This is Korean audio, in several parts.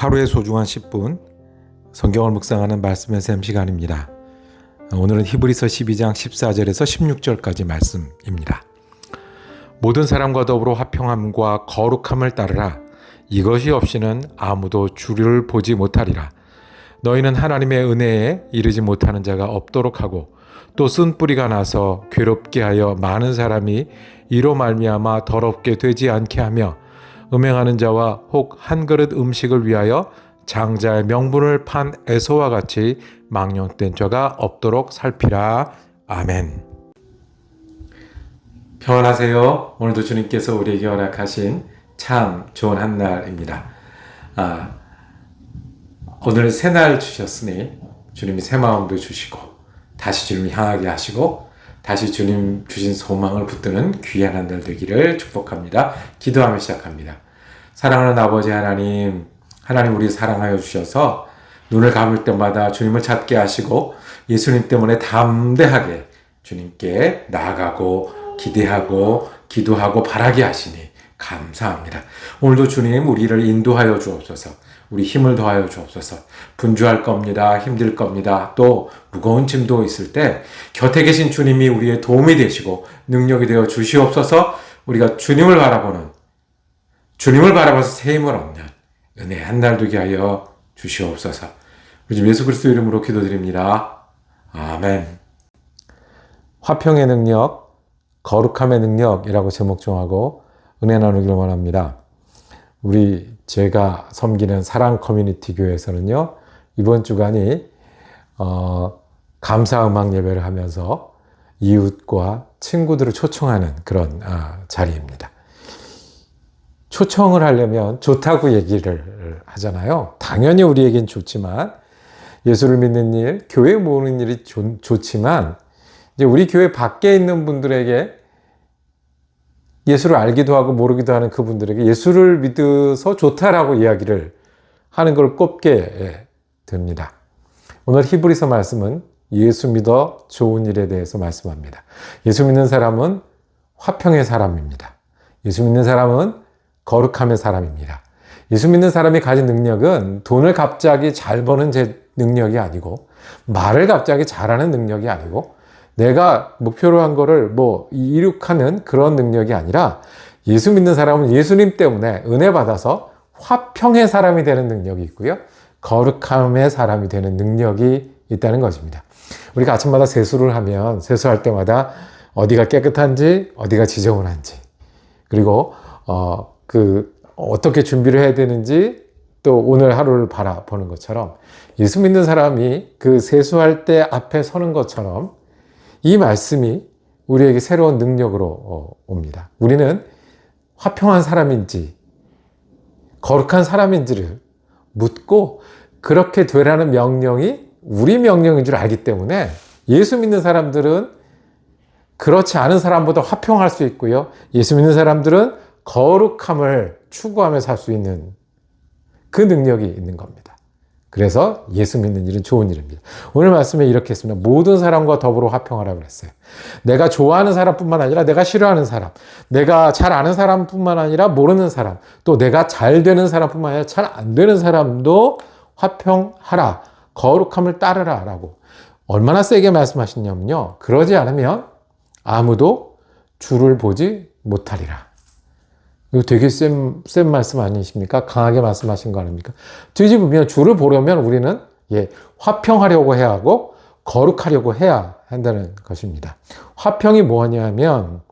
하루의 소중한 10분 성경을 묵상하는 말씀의 샘 시간입니다. 오늘은 히브리서 12장 14절에서 16절까지 말씀입니다. 모든 사람과 더불어 화평함과 거룩함을 따르라. 이것이 없이는 아무도 주를 보지 못하리라. 너희는 하나님의 은혜에 이르지 못하는 자가 없도록 하고 또 쓴 뿌리가 나서 괴롭게 하여 많은 사람이 이로 말미암아 더럽게 되지 않게 하며 음행하는 자와 혹 한 그릇 음식을 위하여 장자의 명분을 판 에서와 같이 망령된 자가 없도록 살피라. 아멘. 평안하세요. 오늘도 주님께서 우리에게 허락하신 참 좋은 한 날입니다. 아, 오늘 새 날 주셨으니 주님이 새 마음도 주시고 다시 주님을 향하게 하시고 다시 주님 주신 소망을 붙드는 귀한 한 날 되기를 축복합니다. 기도하며 시작합니다. 사랑하는 아버지 하나님, 하나님 우리 사랑하여 주셔서 눈을 감을 때마다 주님을 찾게 하시고 예수님 때문에 담대하게 주님께 나아가고 기대하고 기도하고 바라게 하시니 감사합니다. 오늘도 주님 우리를 인도하여 주옵소서. 우리 힘을 더하여 주옵소서. 분주할 겁니다. 힘들 겁니다. 또 무거운 짐도 있을 때 곁에 계신 주님이 우리의 도움이 되시고 능력이 되어 주시옵소서. 우리가 주님을 바라보는 주님을 바라봐서 새 힘을 얻는 은혜 한 날 되게 하여 주시옵소서. 우리 주 예수 그리스도 이름으로 기도드립니다. 아멘. 화평의 능력, 거룩함의 능력이라고 제목 정하고 은혜 나누기를 원합니다. 우리 제가 섬기는 사랑 커뮤니티 교회에서는요 이번 주간이 어, 감사 음악 예배를 하면서 이웃과 친구들을 초청하는 그런 아, 자리입니다. 초청을 하려면 좋다고 얘기를 하잖아요. 당연히 우리에겐 좋지만 예수를 믿는 일, 교회 모으는 일이 좋, 좋지만 이제 우리 교회 밖에 있는 분들에게 예수를 알기도 하고 모르기도 하는 그분들에게 예수를 믿어서 좋다라고 이야기를 하는 걸 꼽게 됩니다. 오늘 히브리서 말씀은 예수 믿어 좋은 일에 대해서 말씀합니다. 예수 믿는 사람은 화평의 사람입니다. 예수 믿는 사람은 거룩함의 사람입니다. 예수 믿는 사람이 가진 능력은 돈을 갑자기 잘 버는 제 능력이 아니고 말을 갑자기 잘하는 능력이 아니고 내가 목표로 한 거를 뭐 이룩하는 그런 능력이 아니라 예수 믿는 사람은 예수님 때문에 은혜 받아서 화평의 사람이 되는 능력이 있고요. 거룩함의 사람이 되는 능력이 있다는 것입니다. 우리가 아침마다 세수를 하면 세수할 때마다 어디가 깨끗한지 어디가 지저분한지 그리고 어, 그 어떻게 준비를 해야 되는지 또 오늘 하루를 바라보는 것처럼 예수 믿는 사람이 그 세수할 때 앞에 서는 것처럼 이 말씀이 우리에게 새로운 능력으로 옵니다. 우리는 화평한 사람인지 거룩한 사람인지를 묻고 그렇게 되라는 명령이 우리 명령인 줄 알기 때문에 예수 믿는 사람들은 그렇지 않은 사람보다 화평할 수 있고요. 예수 믿는 사람들은 거룩함을 추구하며 살 수 있는 그 능력이 있는 겁니다. 그래서 예수 믿는 일은 좋은 일입니다. 오늘 말씀에 이렇게 했습니다. 모든 사람과 더불어 화평하라 그랬어요. 내가 좋아하는 사람뿐만 아니라 내가 싫어하는 사람, 내가 잘 아는 사람뿐만 아니라 모르는 사람, 또 내가 잘 되는 사람뿐만 아니라 잘 안 되는 사람도 화평하라. 거룩함을 따르라라고 얼마나 세게 말씀하셨냐면요. 그러지 않으면 아무도 주를 보지 못하리라. 이거 되게 센, 센 말씀 아니십니까? 강하게 말씀하신 거 아닙니까? 뒤집으면 주를 보려면 우리는 예, 화평하려고 해야 하고 거룩하려고 해야 한다는 것입니다. 화평이 뭐냐면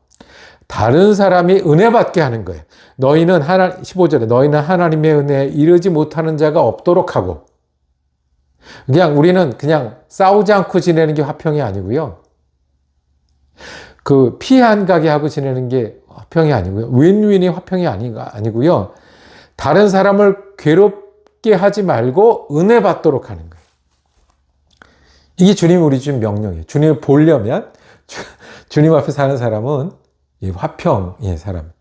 다른 사람이 은혜 받게 하는 거예요. 너희는 하나 15절에 너희는 하나님의 은혜에 이르지 못하는 자가 없도록 하고 그냥 우리는 그냥 싸우지 않고 지내는 게 화평이 아니고요. 그 피해 안 가게 하고 지내는 게 화평이 아니고요. 윈윈이 화평이 아니, 아니고요. 다른 사람을 괴롭게 하지 말고 은혜 받도록 하는 거예요. 이게 주님 우리 준 명령이에요. 주님을 보려면 주, 님 앞에 사는 사람은 이 화평의 사람.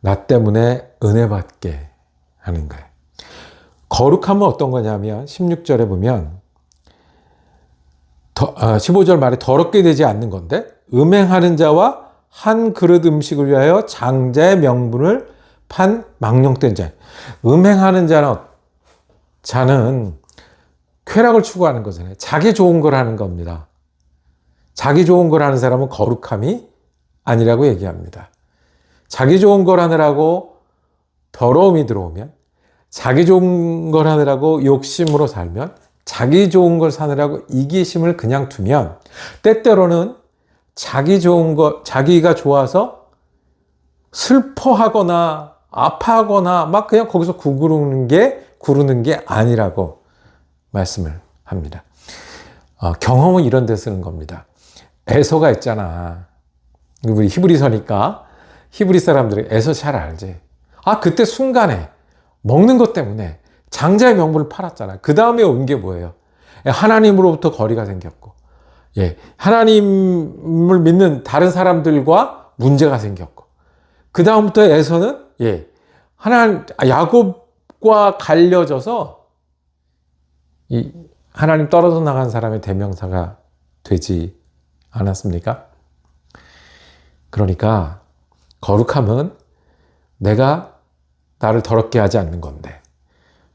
나 때문에 은혜 받게 하는 거예요. 거룩함은 어떤 거냐면 16절에 보면 더, 아, 15절 말에 더럽게 되지 않는 건데 음행하는 자와 한 그릇 음식을 위하여 장자의 명분을 판 망령된 자. 음행하는 자는 자는 쾌락을 추구하는 거잖아요. 자기 좋은 걸 하는 겁니다. 자기 좋은 걸 하는 사람은 거룩함이 아니라고 얘기합니다. 자기 좋은 걸 하느라고 더러움이 들어오면, 자기 좋은 걸 하느라고 욕심으로 살면, 자기 좋은 걸 사느라고 이기심을 그냥 두면, 때때로는 자기 좋은 거, 자기가 좋아서 슬퍼하거나 아파하거나 막 그냥 거기서 구르는 게, 구르는 게 아니라고 말씀을 합니다. 어, 경험은 이런 데 쓰는 겁니다. 에서가 있잖아. 우리 히브리서니까 히브리 사람들이 에서 잘 알지. 아, 그때 순간에 먹는 것 때문에 장자의 명분을 팔았잖아. 그 다음에 온 게 뭐예요? 하나님으로부터 거리가 생겼고, 예, 하나님을 믿는 다른 사람들과 문제가 생겼고, 그 다음부터 에서는 예, 하나 야곱과 갈려져서 이 하나님 떨어져 나간 사람의 대명사가 되지 않았습니까? 그러니까 거룩함은 내가 나를 더럽게 하지 않는 건데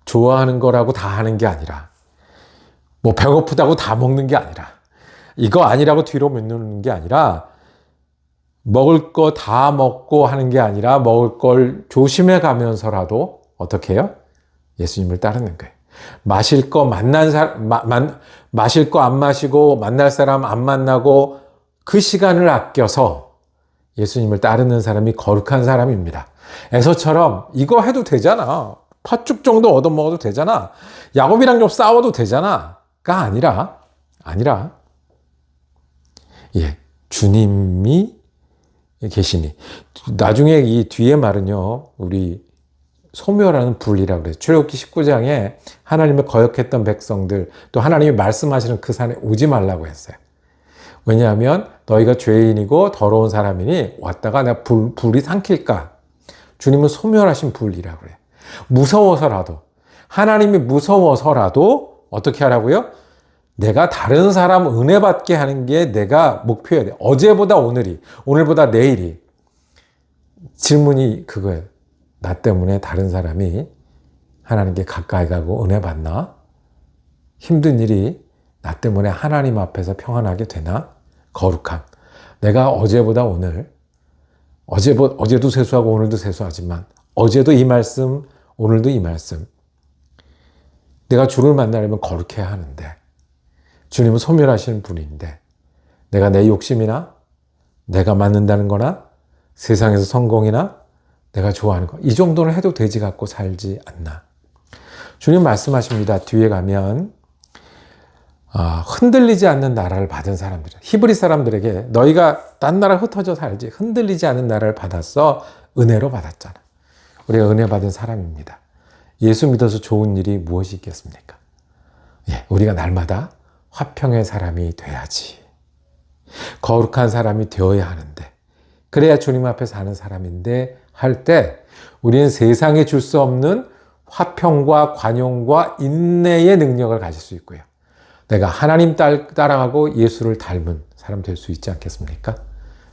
좋아하는 거라고 다 하는 게 아니라 뭐 배고프다고 다 먹는 게 아니라 이거 아니라고 뒤로 밀는 게 아니라 먹을 거 다 먹고 하는 게 아니라 먹을 걸 조심해 가면서라도 어떻게 해요? 예수님을 따르는 거예요. 마실 거 만난 사람, 마, 만, 마실 거 안 마시고 만날 사람 안 만나고 그 시간을 아껴서 예수님을 따르는 사람이 거룩한 사람입니다. 에서처럼 이거 해도 되잖아. 팥죽 정도 얻어먹어도 되잖아. 야곱이랑 좀 싸워도 되잖아. 가 아니라, 아니라, 예, 주님이 계시니. 나중에 이 뒤에 말은요, 우리 소멸하는 불이라고 그래요. 출애굽기 19장에 하나님을 거역했던 백성들, 또 하나님이 말씀하시는 그 산에 오지 말라고 했어요. 왜냐하면 너희가 죄인이고 더러운 사람이니 왔다가 내가 불, 불이 삼킬까? 주님은 소멸하신 불이라고 그래요. 무서워서라도, 하나님이 무서워서라도 어떻게 하라고요? 내가 다른 사람 은혜 받게 하는 게 내가 목표야 돼. 어제보다 오늘이, 오늘보다 내일이. 질문이 그거예요. 나 때문에 다른 사람이 하나님께 가까이 가고 은혜 받나? 힘든 일이 나 때문에 하나님 앞에서 평안하게 되나? 거룩함. 내가 어제보다 오늘, 어제보, 어제도 세수하고 오늘도 세수하지만, 어제도 이 말씀, 오늘도 이 말씀. 내가 주를 만나려면 거룩해야 하는데, 주님은 소멸하시는 분인데, 내가 내 욕심이나, 내가 맞는다는 거나, 세상에서 성공이나, 내가 좋아하는 거, 이 정도는 해도 되지 갖고 살지 않나. 주님 말씀하십니다. 뒤에 가면, 아, 흔들리지 않는 나라를 받은 사람들, 히브리 사람들에게 너희가 딴 나라 흩어져 살지 흔들리지 않는 나라를 받았어 은혜로 받았잖아. 우리가 은혜 받은 사람입니다. 예수 믿어서 좋은 일이 무엇이 있겠습니까? 예, 우리가 날마다 화평의 사람이 돼야지. 거룩한 사람이 되어야 하는데, 그래야 주님 앞에 사는 사람인데 할 때 우리는 세상에 줄 수 없는 화평과 관용과 인내의 능력을 가질 수 있고요. 내가 하나님 딸, 따라가고 예수를 닮은 사람 될 수 있지 않겠습니까?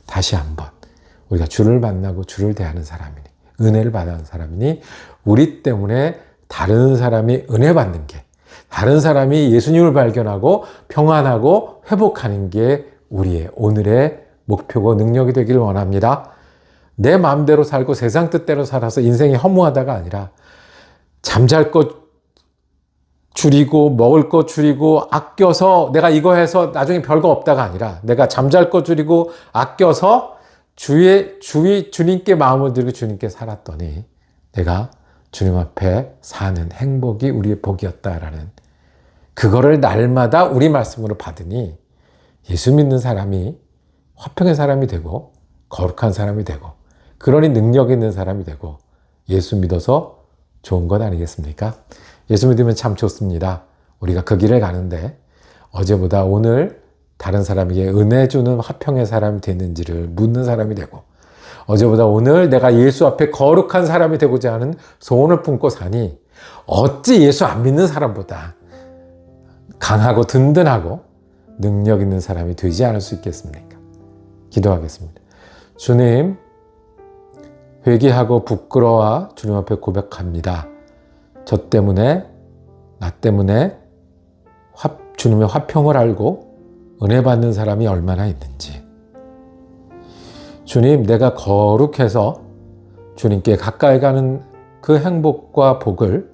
다시 한번 우리가 주를 만나고 주를 대하는 사람이니 은혜를 받는 사람이니 우리 때문에 다른 사람이 은혜 받는 게 다른 사람이 예수님을 발견하고 평안하고 회복하는 게 우리의 오늘의 목표고 능력이 되기를 원합니다. 내 마음대로 살고 세상 뜻대로 살아서 인생이 허무하다가 아니라 잠잘 것 줄이고 먹을 거 줄이고 아껴서 내가 이거 해서 나중에 별거 없다가 아니라 내가 잠잘 거 줄이고 아껴서 주의 주위 주님께 마음을 들고 주님께 살았더니 내가 주님 앞에 사는 행복이 우리의 복이었다라는 그거를 날마다 우리 말씀으로 받으니 예수 믿는 사람이 화평의 사람이 되고 거룩한 사람이 되고 그러니 능력 있는 사람이 되고 예수 믿어서 좋은 것 아니겠습니까? 예수 믿으면 참 좋습니다. 우리가 그 길을 가는데 어제보다 오늘 다른 사람에게 은혜 주는 화평의 사람이 되는지를 묻는 사람이 되고 어제보다 오늘 내가 예수 앞에 거룩한 사람이 되고자 하는 소원을 품고 사니 어찌 예수 안 믿는 사람보다 강하고 든든하고 능력 있는 사람이 되지 않을 수 있겠습니까? 기도하겠습니다. 주님, 회개하고 부끄러워 주님 앞에 고백합니다. 저 때문에 나 때문에 화- 주님의 화평을 알고 은혜 받는 사람이 얼마나 있는지. 주님, 내가 거룩해서 주님께 가까이 가는 그 행복과 복을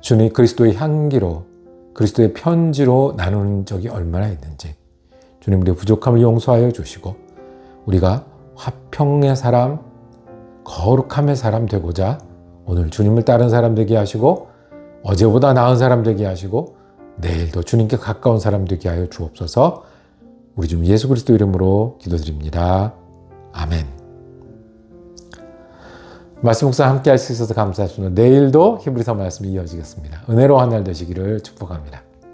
주님 그리스도의 향기로 그리스도의 편지로 나누는 적이 얼마나 있는지 주님 우리의 부족함을 용서하여 주시고 우리가 화평의 사람, 거룩함의 사람 되고자 오늘 주님을 따른 사람 되게 하시고 어제보다 나은 사람 되게 하시고 내일도 주님께 가까운 사람 되게 하여 주옵소서 우리 주 예수 그리스도 이름으로 기도드립니다. 아멘. 말씀 묵상 함께 할 수 있어서 감사합니다. 내일도 히브리서 말씀이 이어지겠습니다. 은혜로 한 날 되시기를 축복합니다.